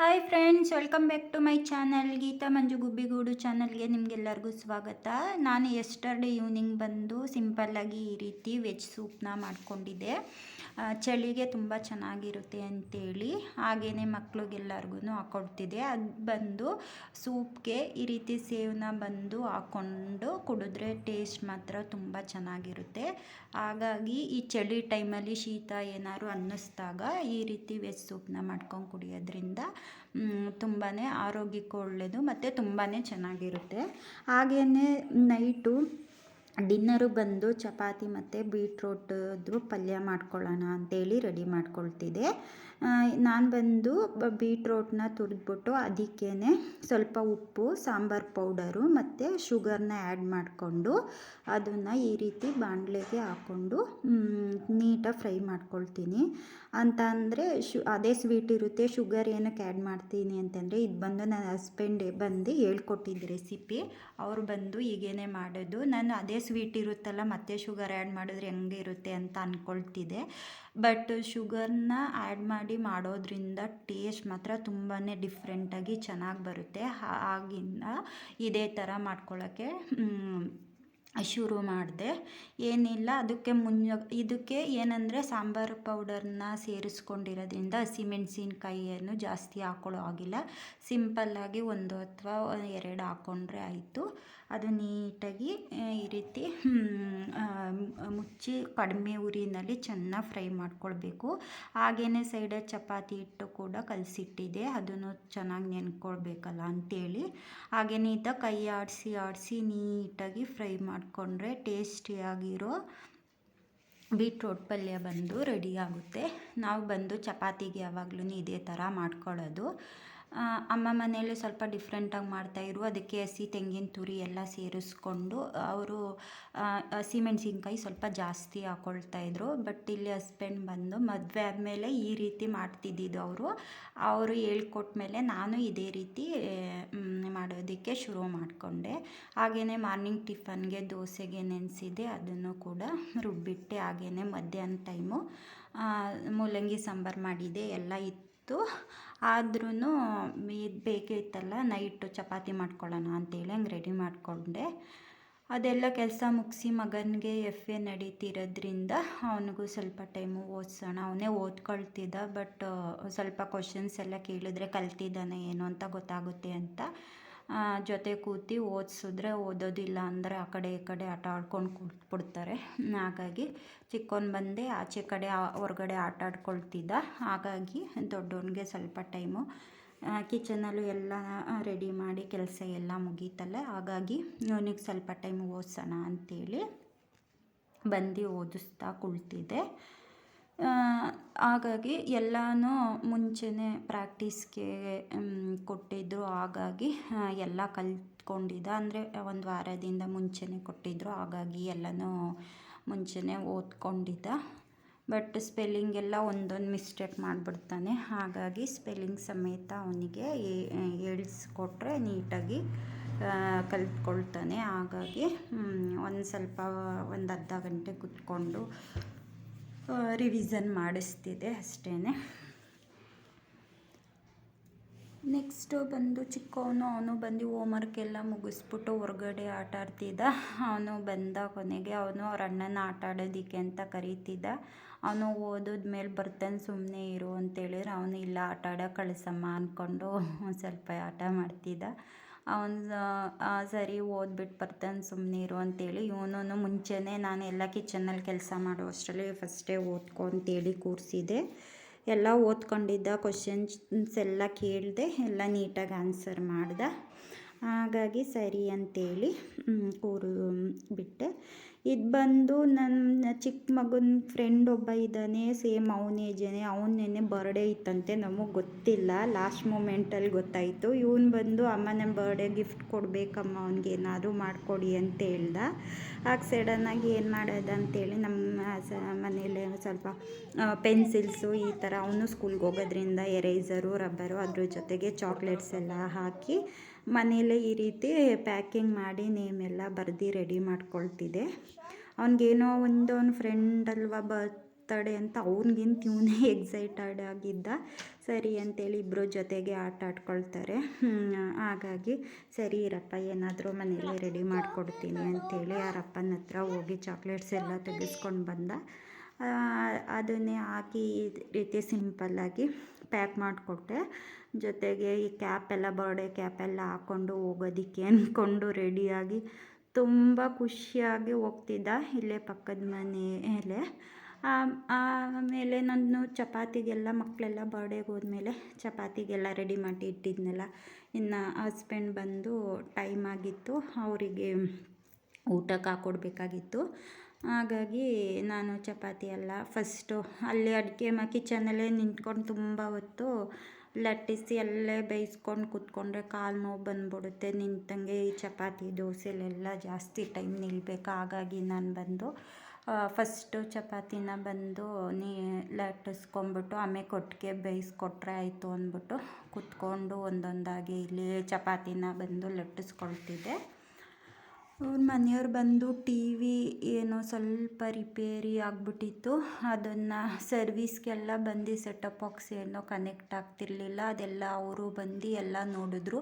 Hi friends welcome back to my channel Geetha Manju Gubbigoodu ಚಾನಲ್ಗೆ ನಿಮಗೆಲ್ಲರಿಗೂ ಸ್ವಾಗತ. ನಾನು ಎಸ್ಟರ್ಡೇ ಈವ್ನಿಂಗ್ ಬಂದು ಸಿಂಪಲ್ಲಾಗಿ ಈ ರೀತಿ ವೆಜ್ ಸೂಪ್ನ ಮಾಡಿಕೊಂಡಿದ್ದೆ. ಚಳಿಗೆ ತುಂಬ ಚೆನ್ನಾಗಿರುತ್ತೆ ಅಂತೇಳಿ ಹಾಗೆಯೇ ಮಕ್ಳಿಗೆಲ್ಲರಿಗೂ ಹಾಕ್ಕೊಡ್ತಿದ್ದೆ ಅದು ಬಂದು ಸೂಪ್ಗೆ ಈ ರೀತಿ ಸೇವನ್ನ ಬಂದು ಹಾಕ್ಕೊಂಡು ಕುಡಿದ್ರೆ ಟೇಸ್ಟ್ ಮಾತ್ರ ತುಂಬ ಚೆನ್ನಾಗಿರುತ್ತೆ. ಹಾಗಾಗಿ ಈ ಚಳಿ ಟೈಮಲ್ಲಿ ಶೀತ ಏನಾದ್ರು ಅನ್ನಿಸ್ದಾಗ ಈ ರೀತಿ ವೆಜ್ ಸೂಪ್ನ ಮಾಡ್ಕೊಂಡು ಕುಡಿಯೋದ್ರಿಂದ ತುಂಬಾ ಆರೋಗ್ಯಕ್ಕೆ ಒಳ್ಳೆಯದು ಮತ್ತು ತುಂಬಾ ಚೆನ್ನಾಗಿರುತ್ತೆ. ಹಾಗೆಯೇ ನೈಟು ಡಿನ್ನರು ಬಂದು ಚಪಾತಿ ಮತ್ತು ಬೀಟ್ರೋಟದ್ದು ಪಲ್ಯ ಮಾಡ್ಕೊಳ್ಳೋಣ ಅಂತೇಳಿ ರೆಡಿ ಮಾಡ್ಕೊಳ್ತಿದ್ದೆ. ನಾನು ಬಂದು ಬೀಟ್ರೋಟನ್ನ ಬೀಟ್ರೋಟ್ನ ತುರಿದ್ಬಿಟ್ಟು ಅದಕ್ಕೇ ಸ್ವಲ್ಪ ಉಪ್ಪು, ಸಾಂಬಾರು ಪೌಡರು ಮತ್ತು ಶುಗರ್ನ ಆ್ಯಡ್ ಮಾಡಿಕೊಂಡು ಅದನ್ನು ಈ ರೀತಿ ಬಾಣಲೆಗೆ ಹಾಕ್ಕೊಂಡು ನೀಟಾಗಿ ಫ್ರೈ ಮಾಡ್ಕೊಳ್ತೀನಿ. ಅಂತ ಅಂದರೆ ಶು, ಅದೇ ಸ್ವೀಟ್ ಇರುತ್ತೆ, ಶುಗರ್ ಏನಕ್ಕೆ ಆ್ಯಡ್ ಮಾಡ್ತೀನಿ ಅಂತಂದರೆ ಇದು ಬಂದು ನನ್ನ ಹಸ್ಬೆಂಡ್ ಬಂದು ಹೇಳ್ಕೊಟ್ಟಿದ್ದು ರೆಸಿಪಿ. ಅವ್ರು ಬಂದು ಈಗೇನೆ ಮಾಡೋದು. ನಾನು ಅದೇ ಸ್ವೀಟ್ ಇರುತ್ತಲ್ಲ, ಮತ್ತೆ ಶುಗರ್ ಆ್ಯಡ್ ಮಾಡಿದ್ರೆ ಹೆಂಗೆ ಇರುತ್ತೆ ಅಂತ ಅಂದ್ಕೊಳ್ತಿದ್ದೆ ಬಟ್ ಶುಗರ್ನ ಆ್ಯಡ್ ಮಾಡಿ ಮಾಡೋದ್ರಿಂದ ಟೇಸ್ಟ್ ಮಾತ್ರ ತುಂಬಾ ಡಿಫ್ರೆಂಟಾಗಿ ಚೆನ್ನಾಗಿ ಬರುತ್ತೆ. ಹಾಗಿಂದ ಇದೇ ಥರ ಮಾಡ್ಕೊಳ್ಳೋಕ್ಕೆ ಶುರು ಮಾಡಿದೆ. ಏನಿಲ್ಲ, ಅದಕ್ಕೆ ಮುನ್ನ ಇದಕ್ಕೆ ಏನಂದರೆ ಸಾಂಬಾರು ಪೌಡರ್ನ ಸೇರಿಸ್ಕೊಂಡಿರೋದ್ರಿಂದ ಹಸಿಮೆಣ್ಸಿನ್ಕಾಯಿಯನ್ನು ಜಾಸ್ತಿ ಹಾಕೊಳ್ಳೋ ಆಗಿಲ್ಲ ಸಿಂಪಲ್ಲಾಗಿ ಒಂದು ಅಥವಾ ಎರಡು ಹಾಕ್ಕೊಂಡ್ರೆ ಆಯಿತು. ಅದು ನೀಟಾಗಿ ಈ ರೀತಿ ಮುಚ್ಚಿ ಕಡಿಮೆ ಉರಿನಲ್ಲಿ ಚೆನ್ನಾಗಿ ಫ್ರೈ ಮಾಡ್ಕೊಳ್ಬೇಕು. ಹಾಗೆಯೇ ಸೈಡಲ್ಲಿ ಚಪಾತಿ ಹಿಟ್ಟು ಕೂಡ ಕಲಸಿಟ್ಟಿದೆ. ಅದನ್ನು ಚೆನ್ನಾಗಿ ನೆನ್ಕೊಳ್ಬೇಕಲ್ಲ ಅಂಥೇಳಿ ಹಾಗೇ ಇದ್ದ ಕೈ ಆಡಿಸಿ ಆಡಿಸಿ ನೀಟಾಗಿ ಫ್ರೈ ಮಾಡಿಕೊಂಡ್ರೆ ಟೇಸ್ಟಿಯಾಗಿರೋ ಬೀಟ್ರೋಟ್ ಪಲ್ಯ ಬಂದು ರೆಡಿಯಾಗುತ್ತೆ ನಾವು ಬಂದು ಚಪಾತಿಗೆ ಯಾವಾಗ್ಲೂ ಇದೇ ಥರ ಮಾಡ್ಕೊಳ್ಳೋದು. ಅಮ್ಮ ಮನೆಯಲ್ಲಿ ಸ್ವಲ್ಪ ಡಿಫ್ರೆಂಟಾಗಿ ಮಾಡ್ತಾಯಿದ್ರು ಅದಕ್ಕೆ ಹಸಿ ತೆಂಗಿನ ತುರಿ ಎಲ್ಲ ಸೇರಿಸ್ಕೊಂಡು ಅವರು ಹಸಿಮೆಣ್ಸಿನ್ಕಾಯಿ ಸ್ವಲ್ಪ ಜಾಸ್ತಿ ಹಾಕ್ಕೊಳ್ತಾಯಿದ್ರು ಬಟ್ ಇಲ್ಲಿ ಹಸ್ಬೆಂಡ್ ಬಂದು ಮದುವೆ ಆದಮೇಲೆ ಈ ರೀತಿ ಮಾಡ್ತಿದ್ದಿದ್ದು ಅವರು. ಅವರು ಹೇಳ್ಕೊಟ್ಮೇಲೆ ನಾನು ಇದೇ ರೀತಿ ಮಾಡೋದಕ್ಕೆ ಶುರು ಮಾಡಿಕೊಂಡೆ. ಹಾಗೆಯೇ ಮಾರ್ನಿಂಗ್ ಟಿಫನ್ಗೆ ದೋಸೆಗೆ ನೆನೆಸಿದೆ ಅದನ್ನು ಕೂಡ ರುಬ್ಬಿಟ್ಟೆ. ಹಾಗೆಯೇ ಮಧ್ಯಾಹ್ನ ಟೈಮು ಮೂಲಂಗಿ ಸಾಂಬಾರು ಮಾಡಿದೆ ಎಲ್ಲ ಇತ್ತು. ಆದ್ರೂ ಇದು ಬೇಕಿತ್ತಲ್ಲ ನೈಟು ಚಪಾತಿ ಮಾಡ್ಕೊಳ್ಳೋಣ ಅಂತೇಳಿ ಹಂಗೆ ರೆಡಿ ಮಾಡಿಕೊಂಡೆ. ಅದೆಲ್ಲ ಕೆಲಸ ಮುಗಿಸಿ ಮಗನಿಗೆ ಎಫ್ ಎ ನಡೀತಿರೋದ್ರಿಂದ ಅವನಿಗೂ ಸ್ವಲ್ಪ ಟೈಮು ಓದಿಸೋಣ. ಅವನೇ ಓದ್ಕೊಳ್ತಿದ್ದ ಬಟ್ ಸ್ವಲ್ಪ ಕ್ವಶನ್ಸ್ ಎಲ್ಲ ಕೇಳಿದ್ರೆ ಕಲ್ತಿದ್ದಾನೆ ಏನು ಅಂತ ಗೊತ್ತಾಗುತ್ತೆ ಅಂತ. ಜೊತೆ ಕೂತು ಓದಿಸಿದ್ರೆ ಓದೋದಿಲ್ಲ ಅಂದರೆ ಆ ಕಡೆ ಈ ಕಡೆ ಆಟ ಆಡ್ಕೊಂಡು ಕೂತ್ಬಿಡ್ತಾರೆ. ಹಾಗಾಗಿ ಚಿಕ್ಕವನು ಬಂದೆ ಆಚೆ ಕಡೆ ಹೊರಗಡೆ ಆಟ ಆಡ್ಕೊಳ್ತಿದ್ದ. ಹಾಗಾಗಿ ದೊಡ್ಡವನಿಗೆ ಸ್ವಲ್ಪ ಟೈಮು ಕಿಚನಲ್ಲೂ ಎಲ್ಲ ರೆಡಿ ಮಾಡಿ ಕೆಲಸ ಎಲ್ಲ ಮುಗೀತಲ್ಲ. ಹಾಗಾಗಿ ಇವನಿಗೆ ಸ್ವಲ್ಪ ಟೈಮ್ ಓದಿಸೋಣ ಅಂಥೇಳಿ ಬಂದು ಓದಿಸ್ತಾ ಕುಳ್ತಿದ್ದೆ. ಹಾಗಾಗಿ ಎಲ್ಲನೂ ಮುಂಚೆನೆ ಪ್ರಾಕ್ಟೀಸ್ಗೆ ಕೊಟ್ಟಿದ್ದರು ಹಾಗಾಗಿ ಎಲ್ಲ ಕಲ್ತ್ಕೊಂಡಿದ್ದ. ಅಂದರೆ, ಒಂದು ವಾರದಿಂದ ಮುಂಚೆನೆ ಕೊಟ್ಟಿದ್ದರು ಹಾಗಾಗಿ ಎಲ್ಲನೂ ಮುಂಚೆನೆ ಓದ್ಕೊಂಡಿದ್ದ. ಬಟ್ ಸ್ಪೆಲ್ಲಿಂಗ್ ಎಲ್ಲ ಒಂದೊಂದು ಮಿಸ್ಟೇಕ್ ಮಾಡಿಬಿಡ್ತಾನೆ. ಹಾಗಾಗಿ ಸ್ಪೆಲ್ಲಿಂಗ್ ಸಮೇತ ಅವನಿಗೆ ಹೇಳಿಸ್ಕೊಟ್ರೆ ನೀಟಾಗಿ ಕಲ್ತ್ಕೊಳ್ತಾನೆ. ಹಾಗಾಗಿ ಒಂದು ಸ್ವಲ್ಪ ಒಂದು ಅರ್ಧ ಗಂಟೆ ಕೂತ್ಕೊಂಡು ರಿವಿಸನ್ ಮಾಡಿಸ್ತಿದೆ ಅಷ್ಟೇ ನೆಕ್ಸ್ಟು ಬಂದು ಚಿಕ್ಕವನು, ಅವನು ಬಂದು ಹೋಮ್ವರ್ಕ್ ಎಲ್ಲ ಮುಗಿಸ್ಬಿಟ್ಟು ಹೊರಗಡೆ ಆಟ ಆಡ್ತಿದ್ದ. ಅವನು ಬಂದ ಕೊನೆಗೆ ಅವನು ಅವ್ರ ಅಣ್ಣನ ಆಟ ಆಡೋದಕ್ಕೆ ಅಂತ ಕರೀತಿದ್ದ. ಅವನು ಓದಿದ ಮೇಲೆ ಬರ್ತಾನೆ ಸುಮ್ಮನೆ ಇರು ಅಂತೇಳಿದ್ರೆ ಅವನು ಇಲ್ಲ, ಆಟ ಆಡೋ ಕಳಿಸಮ್ಮ ಅಂದ್ಕೊಂಡು ಸ್ವಲ್ಪ ಆಟ ಮಾಡ್ತಿದ್ದ. ಅವನು ಸರಿ ಓದ್ಬಿಟ್ಟು ಬರ್ತಾನೆ ಸುಮ್ಮನೆ ಇರು ಅಂತೇಳಿ ಇವನು ಮುಂಚೆನೇ ನಾನು ಎಲ್ಲ ಕಿಚನಲ್ಲಿ ಕೆಲಸ ಮಾಡೋ ಅಷ್ಟರಲ್ಲಿ ಫಸ್ಟೇ ಓದ್ಕೊ ಅಂತೇಳಿ ಕೂರಿಸಿದೆ. ಎಲ್ಲ ಓದ್ಕೊಂಡಿದ್ದ ಕ್ವಶನ್ಸ್ ಎಲ್ಲ ಕೇಳಿದೆ ಎಲ್ಲ ನೀಟಾಗಿ ಆನ್ಸರ್ ಮಾಡ್ದೆ. ಹಾಗಾಗಿ ಸರಿ ಅಂತೇಳಿ ಕೂರು, ಬಿಟ್ಟೆ. ಇದು ಬಂದು ನನ್ನ ಚಿಕ್ಕ ಮಗನ ಫ್ರೆಂಡ್ ಒಬ್ಬ ಇದ್ದಾನೆ ಸೇಮ್ ಅವನ ಏಜೇನೆ ಅವ್ನು ನೆನ್ನೆ ಬರ್ಡೇ ಇತ್ತಂತೆ, ನಮಗೆ ಗೊತ್ತಿಲ್ಲ. ಲಾಸ್ಟ್ ಮೂಮೆಂಟಲ್ಲಿ ಗೊತ್ತಾಯಿತು. ಇವನು ಬಂದು, ಅಮ್ಮ ನಮ್ಮ ಬರ್ಡೇ ಗಿಫ್ಟ್ ಕೊಡಬೇಕಮ್ಮ, ಅವ್ನಿಗೆ ಏನಾದರೂ ಮಾಡಿಕೊಡಿ ಅಂತ ಹೇಳ್ದ. ಆಗ ಸಡನ್ನಾಗಿ ಏನು ಮಾಡೋದು ಅಂತೇಳಿ, ನಮ್ಮ ಸ, ಮನೇಲಿ ಸ್ವಲ್ಪ ಪೆನ್ಸಿಲ್ಸು ಈ ಥರ ಅವನು ಸ್ಕೂಲ್ಗೆ ಹೋಗೋದ್ರಿಂದ ಎರೇಸರು ರಬ್ಬರು ಅದ್ರ ಜೊತೆಗೆ ಚಾಕ್ಲೇಟ್ಸ್ ಎಲ್ಲ ಹಾಕಿ ಮನೇಲೇ ಈ ರೀತಿ ಪ್ಯಾಕಿಂಗ್ ಮಾಡಿ ನೇಮೆಲ್ಲ ಬರೆದು ರೆಡಿ ಮಾಡ್ಕೊಳ್ತಿದ್ದೆ. ಅವ್ನಿಗೇನೋ ಒಂದು ಅವ್ನ ಫ್ರೆಂಡ್ ಅಲ್ವಾ ಬರ್ತಡೆ ಅಂತ ಅವ್ನಿಗಿಂತ ಇವನೇ ಎಕ್ಸೈಟೆಡ್ ಆಗಿದ್ದ. ಸರಿ ಅಂತೇಳಿ ಇಬ್ಬರು ಜೊತೆಗೆ ಆಟ ಆಡ್ಕೊಳ್ತಾರೆ. ಹಾಗಾಗಿ ಸರಿ ಇರಪ್ಪ, ಏನಾದರೂ ಮನೇಲಿ ರೆಡಿ ಮಾಡಿಕೊಡ್ತೀನಿ ಅಂತೇಳಿ ಯಾರಪ್ಪನ ಹತ್ರ ಹೋಗಿ ಚಾಕ್ಲೇಟ್ಸ್ ಎಲ್ಲ ತೆಗೆಸ್ಕೊಂಡು ಬಂದ. ಅದನ್ನೇ ಹಾಕಿ ಈ ರೀತಿ ಸಿಂಪಲ್ಲಾಗಿ ಪ್ಯಾಕ್ ಮಾಡಿಕೊಟ್ಟೆ. ಜೊತೆಗೆ ಈ ಕ್ಯಾಪ್ ಎಲ್ಲ ಬರ್ಡೇ ಕ್ಯಾಪ್ ಎಲ್ಲ ಹಾಕ್ಕೊಂಡು ಹೋಗೋದಿಕ್ಕೆ ಅಂದ್ಕೊಂಡು ರೆಡಿಯಾಗಿ ತುಂಬ ಖುಷಿಯಾಗಿ ಹೋಗ್ತಿದ್ದ ಇಲ್ಲೇ ಪಕ್ಕದ ಮನೆಯಲ್ಲೇ. ಆಮೇಲೆ ನಾನು ಚಪಾತಿಗೆಲ್ಲ ಮಕ್ಕಳೆಲ್ಲ ಬರ್ಡೇಗೆ ಹೋದ್ಮೇಲೆ ಚಪಾತಿಗೆಲ್ಲ ರೆಡಿ ಮಾಡಿ ಇಟ್ಟಿದ್ನಲ್ಲ. ಇನ್ನು ಹಸ್ಬೆಂಡ್ ಬಂದು ಟೈಮ್ ಆಗಿತ್ತು, ಅವರಿಗೆ ಊಟಕ್ಕೆ ಹಾಕ್ಕೊಡ್ಬೇಕಾಗಿತ್ತು ಹಾಗಾಗಿ ನಾನು ಚಪಾತಿ ಎಲ್ಲ ಫಸ್ಟು ಅಲ್ಲಿ ಅಡುಗೆ ಮ ಕಿಚನಲ್ಲೇ ನಿಂತ್ಕೊಂಡು ತುಂಬ ಹೊತ್ತು ಲಟ್ಟಿಸಿ ಅಲ್ಲೇ ಬೇಯಿಸ್ಕೊಂಡು ಕೂತ್ಕೊಂಡ್ರೆ ಕಾಲು ನೋವು ಬಂದ್ಬಿಡುತ್ತೆ. ನಿಂತಂಗೆ ಈ ಚಪಾತಿ ದೋಸೆಲೆಲ್ಲ ಜಾಸ್ತಿ ಟೈಮ್ ನಿಲ್ಬೇಕು. ಹಾಗಾಗಿ ನಾನು ಬಂದು ಫಸ್ಟು ಚಪಾತಿನ ಬಂದು ನೀ ಲಟ್ಟಿಸ್ಕೊಂಬಿಟ್ಟು ಆಮೇಲೆ ಕೊಟ್ಟಿಗೆ ಬೇಯಿಸ್ಕೊಟ್ರೆ ಆಯಿತು ಅಂದ್ಬಿಟ್ಟು ಕುತ್ಕೊಂಡು ಒಂದೊಂದಾಗಿ ಇಲ್ಲಿ ಚಪಾತಿನ ಬಂದು ಲಟ್ಟಿಸ್ಕೊಳ್ತಿದ್ದೆ. ಅವ್ರ ಮನೆಯವ್ರು ಬಂದು ಟಿ ವಿ ಏನೋ ಸ್ವಲ್ಪ ರಿಪೇರಿ ಆಗಿಬಿಟ್ಟಿತ್ತು. ಅದನ್ನು ಸರ್ವೀಸ್ಗೆಲ್ಲ ಬಂದು ಸೆಟಪ್ ಬಾಕ್ಸ್ ಏನೋ ಕನೆಕ್ಟ್ ಆಗ್ತಿರ್ಲಿಲ್ಲ. ಅದೆಲ್ಲ ಅವರು ಬಂದು ಎಲ್ಲ ನೋಡಿದ್ರು.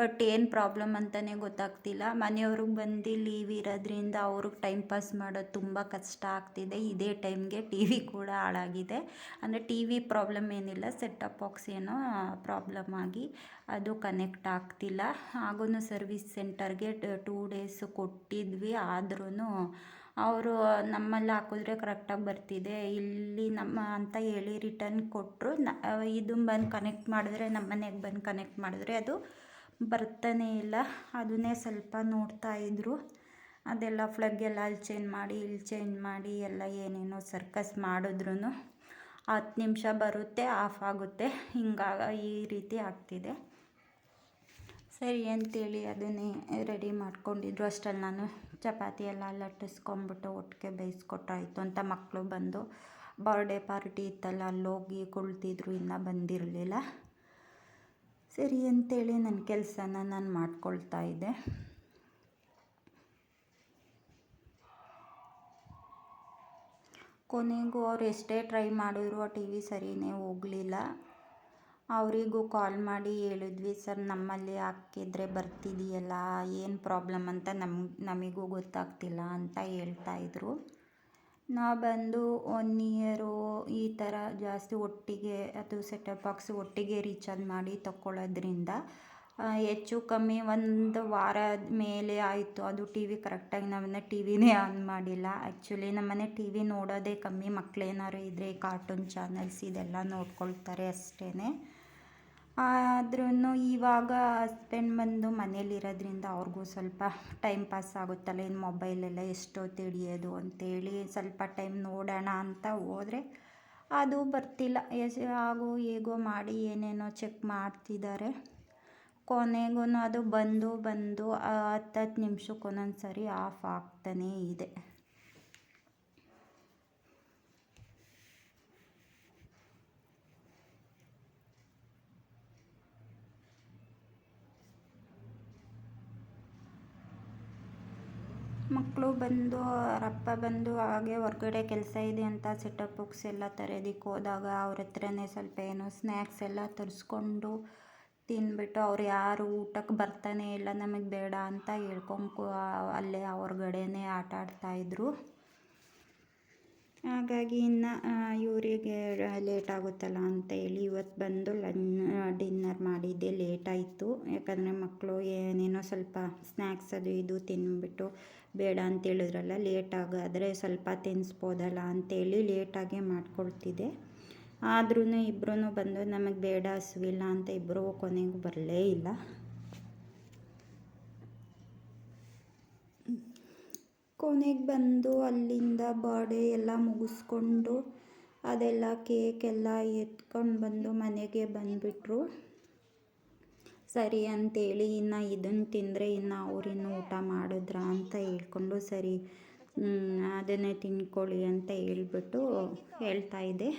ಬಟ್ ಏನು ಪ್ರಾಬ್ಲಮ್ ಅಂತಲೇ ಗೊತ್ತಾಗ್ತಿಲ್ಲ. ಮನೆಯವ್ರಿಗೆ ಬಂದು ಲೀವ್ ಇರೋದ್ರಿಂದ ಅವ್ರಿಗೆ ಟೈಮ್ ಪಾಸ್ ಮಾಡೋದು ತುಂಬ ಕಷ್ಟ ಆಗ್ತಿದೆ. ಇದೇ ಟೈಮ್ಗೆ ಟಿ ವಿ ಕೂಡ ಹಾಳಾಗಿದೆ. ಅಂದರೆ ಟಿ ವಿ ಪ್ರಾಬ್ಲಮ್ ಏನಿಲ್ಲ. ಸೆಟಪ್ ಬಾಕ್ಸ್ ಏನೋ ಪ್ರಾಬ್ಲಮ್ ಆಗಿ ಅದು ಕನೆಕ್ಟ್ ಆಗ್ತಿಲ್ಲ. ಹಾಗೂ ಸರ್ವಿಸ್ ಸೆಂಟರ್ಗೆ ಟೂ ಡೇಸ್ ಕೊಟ್ಟಿದ್ವಿ. ಆದ್ರೂ ಅವರು ನಮ್ಮಲ್ಲಿ ಹಾಕಿದ್ರೆ ಕರೆಕ್ಟಾಗಿ ಬರ್ತಿದೆ. ಇಲ್ಲಿ ನಮ್ಮ ಅಂತ ಹೇಳಿ ರಿಟರ್ನ್ ಕೊಟ್ಟರು ನ, ಇದು ಬಂದು ಕನೆಕ್ಟ್ ಮಾಡಿದ್ರೆ, ನಮ್ಮ ಮನೆಗೆ ಬಂದು ಕನೆಕ್ಟ್ ಮಾಡಿದ್ರೆ ಅದು ಬರ್ತಾನೇ ಇಲ್ಲ. ಅದನ್ನೇ ಸ್ವಲ್ಪ ನೋಡ್ತಾ ಇದ್ದರು ಅದೆಲ್ಲ ಫ್ಲಗ್ ಎಲ್ಲ ಅಲ್ಲಿ ಚೇಂಜ್ ಮಾಡಿ, ಇಲ್ಲಿ ಚೇಂಜ್ ಮಾಡಿ, ಎಲ್ಲ ಏನೇನೋ ಸರ್ಕಸ್ ಮಾಡಿದ್ರು ಹತ್ತು ನಿಮಿಷ ಬರುತ್ತೆ ಆಫ್ ಆಗುತ್ತೆ. ಹಿಂಗಾಗ ಈ ರೀತಿ ಆಗ್ತಿದೆ. ಸರಿ ಅಂತೇಳಿ ಅದನ್ನೇ ರೆಡಿ ಮಾಡ್ಕೊಂಡಿದ್ರು. ಅಷ್ಟರಲ್ಲಿ ನಾನು ಚಪಾತಿ ಎಲ್ಲ ಲಟ್ಟಿಸ್ಕೊಂಬಿಟ್ಟು ಒಟ್ಟಿಗೆ ಬೇಯಿಸ್ಕೊಟ್ರಾಯ್ತು ಅಂತ ಮಕ್ಕಳು ಬಂದು ಬರ್ಡೇ ಪಾರ್ಟಿ ಇತ್ತಲ್ಲ, ಅಲ್ಲೋಗಿ ಕುಳ್ತಿದ್ರು, ಇನ್ನೂ ಬಂದಿರಲಿಲ್ಲ. ಸರಿ ಅಂತೇಳಿ ನನ್ನ ಕೆಲಸನ ನಾನು ಮಾಡ್ಕೊಳ್ತಾ ಇದ್ದೆ. ಕೊನೆಗೂ ಅವ್ರು ಎಷ್ಟೇ ಟ್ರೈ ಮಾಡಿದ್ರು ಆ ಟಿ ವಿ ಸರಿಯೇ ಹೋಗಲಿಲ್ಲ. ಅವರಿಗೂ ಕಾಲ್ ಮಾಡಿ ಹೇಳಿದ್ವಿ, ಸರ್, ನಮ್ಮಲ್ಲಿ ಹಾಕಿದ್ರೆ ಬರ್ತಿದೆಯಲ್ಲ, ಏನು ಪ್ರಾಬ್ಲಮ್ ಅಂತ ನಮ್ಗೆ ನಮಗೂ ಗೊತ್ತಾಗ್ತಿಲ್ಲ ಅಂತ ಹೇಳ್ತಾಯಿದ್ರು ನಾವು ಬಂದು ಒನ್ ಇಯರು ಈ ಥರ ಜಾಸ್ತಿ ಒಟ್ಟಿಗೆ, ಅದು ಸೆಟಪ್ ಬಾಕ್ಸ್ ಒಟ್ಟಿಗೆ ರೀಚಾರ್ಜ್ ಮಾಡಿ ತಗೊಳ್ಳೋದ್ರಿಂದ ಹೆಚ್ಚು ಕಮ್ಮಿ ಒಂದು ವಾರ ಮೇಲೆ ಆಯಿತು. ಅದು ಟಿ ವಿ ಕರೆಕ್ಟಾಗಿ ನಮ್ಮನ್ನ ಟಿ ವಿನೇ ಆನ್ ಮಾಡಿಲ್ಲ. ಆ್ಯಕ್ಚುಲಿ ನಮ್ಮನೆ ಟಿ ವಿ ನೋಡೋದೇ ಕಮ್ಮಿ. ಮಕ್ಕಳೇನಾದ್ರು ಇದ್ದರೆ ಕಾರ್ಟೂನ್ ಚಾನಲ್ಸ್ ಇದೆಲ್ಲ ನೋಡ್ಕೊಳ್ತಾರೆ ಅಷ್ಟೇ ಆದ್ರೂ ಇವಾಗ ಹಸ್ಬೆಂಡ್ ಬಂದು ಮನೇಲಿರೋದ್ರಿಂದ ಅವ್ರಿಗೂ ಸ್ವಲ್ಪ ಟೈಮ್ ಪಾಸ್ ಆಗುತ್ತಲ್ಲ ಇನ್ನು ಮೊಬೈಲೆಲ್ಲ ಎಷ್ಟೊತ್ತು ಹಿಡಿಯೋದು ಅಂತೇಳಿ ಸ್ವಲ್ಪ ಟೈಮ್ ನೋಡೋಣ ಅಂತ ಹೋದರೆ ಅದು ಬರ್ತಿಲ್ಲ. ಎಸ್ ಹಾಗೂ ಹೇಗೋ ಮಾಡಿ ಏನೇನೋ ಚೆಕ್ ಮಾಡ್ತಿದ್ದಾರೆ. ಕೊನೆಗೂ ಅದು ಬಂದು ಬಂದು ಹತ್ತು ಹತ್ತು ನಿಮಿಷಕ್ಕೆ ಒಂದೊಂದು ಸರಿ ಆಫ್ ಆಗ್ತಾನೇ ಇದೆ. ಮಕ್ಕಳು ಬಂದು, ಅವರಪ್ಪ ಬಂದು, ಹಾಗೆ ಹೊರಗಡೆ ಕೆಲಸ ಇದೆ ಅಂತ ಸೆಟಪ್ ಬಾಕ್ಸ್ ಎಲ್ಲ ತರೋದಕ್ಕೆ ಹೋದಾಗ ಅವ್ರ ಹತ್ರನೇ ಸ್ವಲ್ಪ ಏನು ಸ್ನ್ಯಾಕ್ಸ್ ಎಲ್ಲ ತರಿಸ್ಕೊಂಡು ತಿಂದ್ಬಿಟ್ಟು ಅವ್ರು ಯಾರು ಊಟಕ್ಕೆ ಬರ್ತಾನೆ ಇಲ್ಲ, ನಮಗೆ ಬೇಡ ಅಂತ ಹೇಳ್ಕೊಂಡು ಅಲ್ಲೇ ಹೊರ್ಗಡೆನೇ ಆಟ ಆಡ್ತಾಯಿದ್ರು ಹಾಗಾಗಿ ಇನ್ನು ಇವರಿಗೆ ಲೇಟ್ ಆಗುತ್ತಲ್ಲ ಅಂತ ಹೇಳಿ ಇವತ್ತು ಬಂದು ಲನ್ ಡಿನ್ನರ್ ಮಾಡಿದ್ದೆ ಲೇಟ್ ಆಯಿತು. ಯಾಕಂದರೆ ಮಕ್ಕಳು ಏನೇನೋ ಸ್ವಲ್ಪ ಸ್ನ್ಯಾಕ್ಸ್ ಅದು ಇದು ತಿನ್ಬಿಟ್ಟು ಬೇಡ ಅಂತ ಹೇಳಿದ್ರಲ್ಲ ಲೇಟ್ ಆಗಾದರೆ ಸ್ವಲ್ಪ ತಿನ್ನಿಸ್ಬೋದಲ್ಲ ಅಂತೇಳಿ ಲೇಟಾಗೆ ಮಾಡ್ಕೊಳ್ತಿದ್ದೆ ಆದ್ರೂ ಇಬ್ಬರೂ ಬಂದು ನಮಗೆ ಬೇಡ ಹಸುವಿಲ್ಲ ಅಂತ ಇಬ್ಬರೂ ಕೊನೆಗೂ ಬರಲೇ ಇಲ್ಲ. ಕೊನೆಗೆ ಬಂದು ಅಲ್ಲಿಂದ ಬರ್ಡೇ ಎಲ್ಲ ಮುಗಿಸ್ಕೊಂಡು ಅದೆಲ್ಲ ಕೇಕ್ ಎಲ್ಲ ಎತ್ಕೊಂಡು ಬಂದು ಮನೆಗೆ ಬಂದುಬಿಟ್ರು. ಸರಿ ಅಂತೇಳಿ ಇನ್ನು ಇದನ್ನು ತಿಂದರೆ ಇನ್ನು ಅವರಿನ್ನು ಊಟ ಮಾಡಿದ್ರ ಅಂತ ಹೇಳ್ಕೊಂಡು ಸರಿ ಅದನ್ನೇ ತಿನ್ಕೊಳ್ಳಿ ಅಂತ ಹೇಳ್ಬಿಟ್ಟು ಹೇಳ್ತಾಯಿದ್ದೆ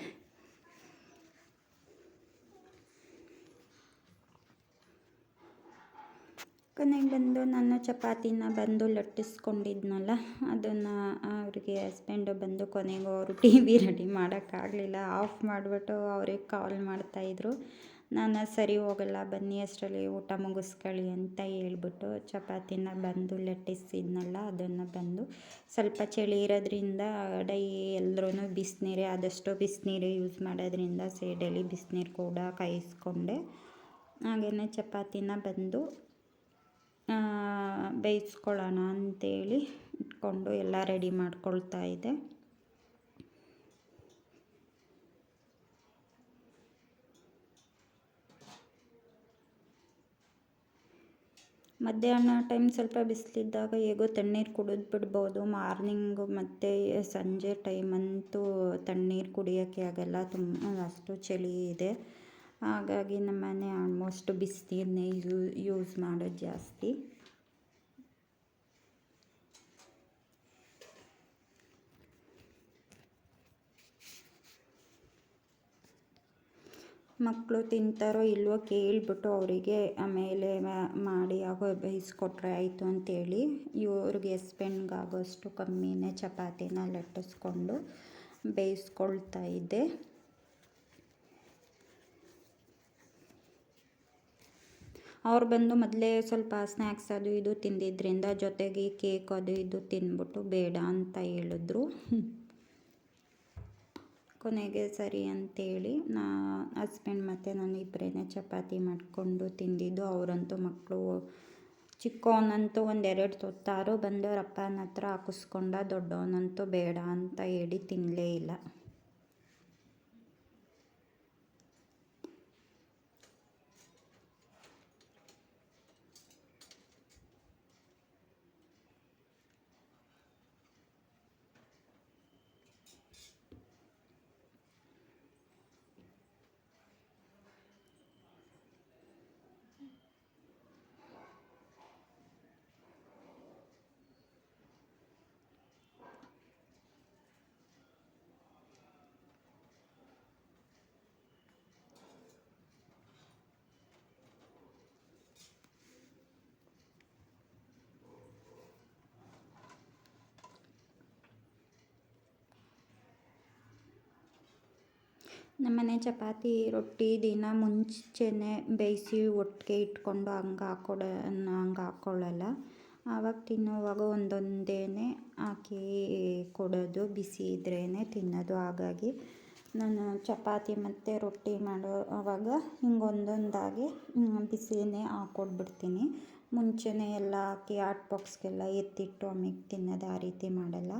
ಕೊನೆಗೆ ಬಂದು ನಾನು ಚಪಾತಿನ ಬಂದು ಲಟ್ಟಿಸ್ಕೊಂಡಿದ್ನಲ್ಲ, ಅದನ್ನು ಅವ್ರಿಗೆ ಹಸ್ಬೆಂಡು ಬಂದು ಕೊನೆಗೂ ಅವರು ಟಿ ವಿ ರೆಡಿ ಮಾಡೋಕ್ಕಾಗಲಿಲ್ಲ ಆಫ್ ಮಾಡಿಬಿಟ್ಟು ಅವ್ರಿಗೆ ಕಾಲ್ ಮಾಡ್ತಾಯಿದ್ರು ನಾನು ಸರಿ ಹೋಗಲ್ಲ, ಬನ್ನಿ ಅಷ್ಟರಲ್ಲಿ ಊಟ ಮುಗಿಸ್ಕೊಳ್ಳಿ ಅಂತ ಹೇಳ್ಬಿಟ್ಟು ಚಪಾತಿನ ಬಂದು ಲಟ್ಟಿಸಿದ್ನಲ್ಲ, ಅದನ್ನು ಬಂದು ಸ್ವಲ್ಪ ಚಳಿ ಇರೋದ್ರಿಂದ ಡೈ ಎಲ್ಲರೂ ಬಿಸಿನೀರೇ, ಆದಷ್ಟು ಬಿಸಿನೀರು ಯೂಸ್ ಮಾಡೋದ್ರಿಂದ ಸೈಡಲ್ಲಿ ಬಿಸಿನೀರು ಕೂಡ ಕಾಯಿಸ್ಕೊಂಡೆ. ಹಾಗೆಯೇ ಚಪಾತಿನ ಬಂದು ಬೇಯಿಸ್ಕೊಳ್ಳೋಣ ಅಂತೇಳಿ ಇಟ್ಕೊಂಡು ಎಲ್ಲ ರೆಡಿ ಮಾಡ್ಕೊಳ್ತಾ ಇದ್ದೆ ಮಧ್ಯಾಹ್ನ ಟೈಮ್ ಸ್ವಲ್ಪ ಬಿಸಿಲಿದ್ದಾಗ ಹೇಗೋ ತಣ್ಣೀರು ಕುಡಿದು ಬಿಡ್ಬೋದು. ಮಾರ್ನಿಂಗು ಮತ್ತು ಸಂಜೆ ಟೈಮಂತೂ ತಣ್ಣೀರು ಕುಡಿಯೋಕ್ಕೆ ಆಗಲ್ಲ. ತುಂಬ ಅಷ್ಟು ಚಳಿ ಇದೆ. ಹಾಗಾಗಿ ನಮ್ಮನೆ ಆಲ್ಮೋಸ್ಟ್ ಬಿಸಿನೀರನ್ನೇ ಯೂಸ್ ಮಾಡೋದು ಜಾಸ್ತಿ. ಮಕ್ಕಳು ತಿಂತಾರೋ ಇಲ್ವೋ ಕೇಳಿಬಿಟ್ಟು ಅವರಿಗೆ ಆಮೇಲೆ ಮಾಡಿ ಆಗೋ ಬೇಯಿಸ್ಕೊಟ್ರೆ ಆಯಿತು ಅಂತೇಳಿ ಇವ್ರಿಗೆ ಹಸ್ಬೆಂಡ್ಗಾಗೋಷ್ಟು ಕಮ್ಮಿನೇ ಚಪಾತಿನ ಲಟ್ಟಿಸ್ಕೊಂಡು ಬೇಯಿಸ್ಕೊಳ್ತಾ ಇದ್ದೆ. ಅವ್ರು ಬಂದು ಮೊದಲೇ ಸ್ವಲ್ಪ ಸ್ನ್ಯಾಕ್ಸ್ ಅದು ಇದು ತಿಂದಿದ್ದರಿಂದ ಜೊತೆಗೆ ಕೇಕ್ ಅದು ಇದು ತಿಂದ್ಬಿಟ್ಟು ಬೇಡ ಅಂತ ಹೇಳಿದ್ರು. ಕೊನೆಗೆ ಸರಿ ಅಂತೇಳಿ ನಾ, ಹಸ್ಬೆಂಡ್ ಮತ್ತು ನಾನು ಇಬ್ಬರೇ ಚಪಾತಿ ಮಾಡಿಕೊಂಡು ತಿಂದಿದ್ದು. ಅವರಂತೂ ಮಕ್ಕಳು ಚಿಕ್ಕವನಂತೂ ಒಂದೆರಡು ತೊತ್ತಾರು ಬಂದು ಅಪ್ಪನ ಹತ್ರ ಹಾಕಿಸ್ಕೊಂಡ ದೊಡ್ಡವನಂತೂ ಬೇಡ ಅಂತ ಹೇಳಿ ತಿನ್ನಲೇ ಇಲ್ಲ. ನಮ್ಮನೆ ಚಪಾತಿ, ರೊಟ್ಟಿ ದಿನ ಮುಂಚೆನೇ ಬೇಯಿಸಿ ಒಟ್ಟಿಗೆ ಇಟ್ಕೊಂಡು ಹಂಗೆ ಹಾಕೊಡ, ಹಂಗೆ ಹಾಕ್ಕೊಳ್ಳಲ್ಲ ಆವಾಗ ತಿನ್ನುವಾಗ ಒಂದೊಂದೇ ಹಾಕಿ ಕೊಡೋದು, ಬಿಸಿ ಇದ್ರೇ ತಿನ್ನೋದು. ಹಾಗಾಗಿ ನಾನು ಚಪಾತಿ ಮತ್ತು ರೊಟ್ಟಿ ಮಾಡೋ ಆವಾಗ ಹಿಂಗೆ ಒಂದೊಂದಾಗಿ ಬಿಸಿನೇ ಹಾಕ್ಕೊಟ್ಬಿಡ್ತೀನಿ ಮುಂಚೆನೇ ಎಲ್ಲ ಹಾಕಿ ಆಟ್ ಬಾಕ್ಸ್ಗೆಲ್ಲ ಎತ್ತಿಟ್ಟು ಆಮೇಲೆ ತಿನ್ನೋದು ಆ ರೀತಿ ಮಾಡಲ್ಲ.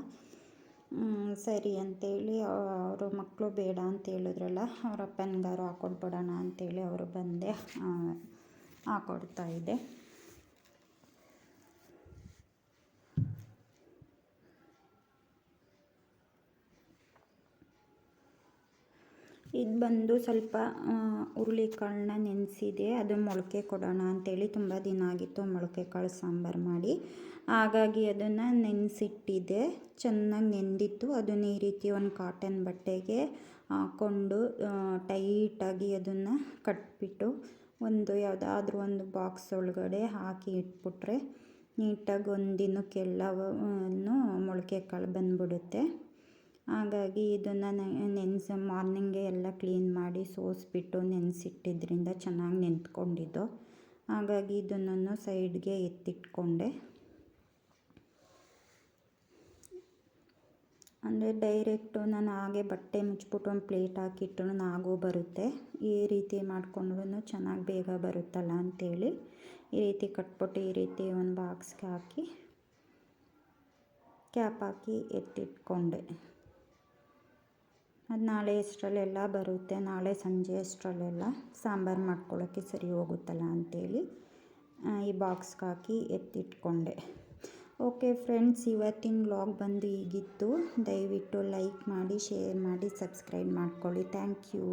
ಸರಿ ಅಂತೇಳಿ ಅವರು ಮಕ್ಕಳು ಬೇಡ ಅಂತ ಹೇಳಿದ್ರಲ್ಲ ಅವ್ರ ಅಪ್ಪನಿಗಾರು ಹಾಕ್ಕೊಟ್ಬಿಡೋಣ ಅಂತೇಳಿ ಅವರು ಬಂದೆ ಇದ್ದೆ. ಇದು ಬಂದು ಸ್ವಲ್ಪ ಹುರುಳಿಕಾಳನ್ನ ನೆನೆಸಿದೆ. ಅದು ಮೊಳಕೆ ಕೊಡೋಣ ಅಂಥೇಳಿ ತುಂಬ ದಿನ ಆಗಿತ್ತು ಮೊಳಕೆ ಕಾಳು ಸಾಂಬಾರು ಮಾಡಿ. ಹಾಗಾಗಿ ಅದನ್ನು ನೆನೆಸಿಟ್ಟಿದ್ದೆ ಚೆನ್ನಾಗಿ ನೆಂದಿತ್ತು. ಅದನ್ನು ಈ ರೀತಿ ಒಂದು ಕಾಟನ್ ಬಟ್ಟೆಗೆ ಹಾಕ್ಕೊಂಡು ಟೈಟಾಗಿ ಅದನ್ನು ಕಟ್ಬಿಟ್ಟು ಒಂದು ಯಾವುದಾದ್ರೂ ಒಂದು ಬಾಕ್ಸ್ ಒಳಗಡೆ ಹಾಕಿ ಇಟ್ಬಿಟ್ರೆ, ನೀಟಾಗಿ ಒಂದು ದಿನಕ್ಕೆಲ್ಲವನ್ನು ಮೊಳಕೆ ಕಾಳು ಬಂದ್ಬಿಡುತ್ತೆ. ಹಾಗಾಗಿ ಇದನ್ನು ನೆನೆಸಿ, ಮಾರ್ನಿಂಗೆ ಎಲ್ಲ ಕ್ಲೀನ್ ಮಾಡಿ ಸೋಸಿಬಿಟ್ಟು ನೆನೆಸಿಟ್ಟಿದ್ರಿಂದ ಚೆನ್ನಾಗಿ ನೆಂದ್ಕೊಂಡಿದ್ದು ಹಾಗಾಗಿ ಇದನ್ನು ಸೈಡ್ಗೆ ಎತ್ತಿಟ್ಕೊಂಡೆ. ಅಂದರೆ ಡೈರೆಕ್ಟು ನಾನು ಹಾಗೆ ಬಟ್ಟೆ ಮುಚ್ಚಿಬಿಟ್ಟು ಒಂದು ಪ್ಲೇಟ್ ಹಾಕಿಟ್ಟು ನಾಗೂ ಬರುತ್ತೆ. ಈ ರೀತಿ ಮಾಡಿಕೊಂಡ್ರೂ ಚೆನ್ನಾಗಿ ಬೇಗ ಬರುತ್ತಲ್ಲ ಅಂಥೇಳಿ ಈ ರೀತಿ ಕಟ್ಬಿಟ್ಟು ಈ ರೀತಿ ಒಂದು ಬಾಕ್ಸ್ಗೆ ಹಾಕಿ, ಕ್ಯಾಪ್ ಹಾಕಿ ಎತ್ತಿಟ್ಕೊಂಡೆ. ಅದು ನಾಳೆ ಅಷ್ಟರಲ್ಲೆಲ್ಲ ಬರುತ್ತೆ? ನಾಳೆ ಸಂಜೆ ಅಷ್ಟರಲ್ಲೆಲ್ಲ ಸಾಂಬಾರು ಮಾಡ್ಕೊಳ್ಳೋಕ್ಕೆ ಸರಿ ಹೋಗುತ್ತಲ್ಲ ಅಂಥೇಳಿ ಈ ಬಾಕ್ಸ್ಗೆ ಹಾಕಿ ಎತ್ತಿಟ್ಕೊಂಡೆ. ಓಕೆ ಫ್ರೆಂಡ್ಸ್, ಇವತ್ತಿನ ವ್ಲಾಗ್ ಬಂದು ಈಗಿತ್ತು ದಯವಿಟ್ಟು ಲೈಕ್ ಮಾಡಿ, ಶೇರ್ ಮಾಡಿ, ಸಬ್ಸ್ಕ್ರೈಬ್ ಮಾಡ್ಕೊಳ್ಳಿ. Thank you.